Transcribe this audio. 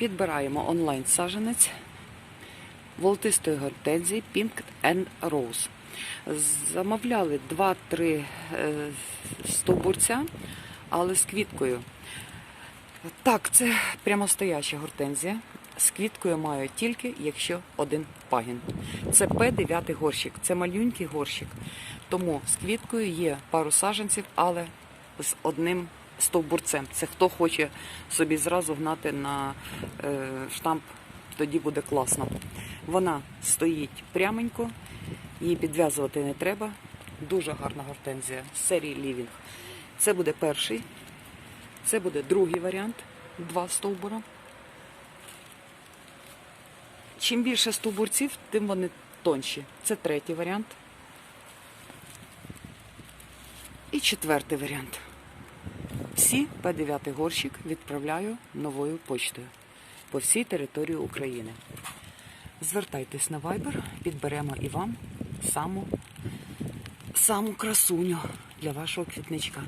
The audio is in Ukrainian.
Підбираємо онлайн саженець волотистої гортензії Pink and Rose. Замовляли 2-3 е, стовбурця, але з квіткою. Так, це прямостояча гортензія. З квіткою маю тільки, якщо один пагін. Це П9 горщик, це малюнький горщик. Тому з квіткою є пару саженців, але з одним стовбурцем. Це хто хоче собі зразу гнати на е, штамп, тоді буде класно. Вона стоїть пряменько, її підв'язувати не треба. Дуже гарна гортензія з серії Living. Це буде перший, це буде другий варіант, два стовбура. Чим більше стовбурців, тим вони тонші. Це третій варіант. І четвертий варіант. Всі П9 горщик відправляю новою почтою по всій території України. Звертайтесь на Viber, підберемо і вам саму, саму красуню для вашого квітничка.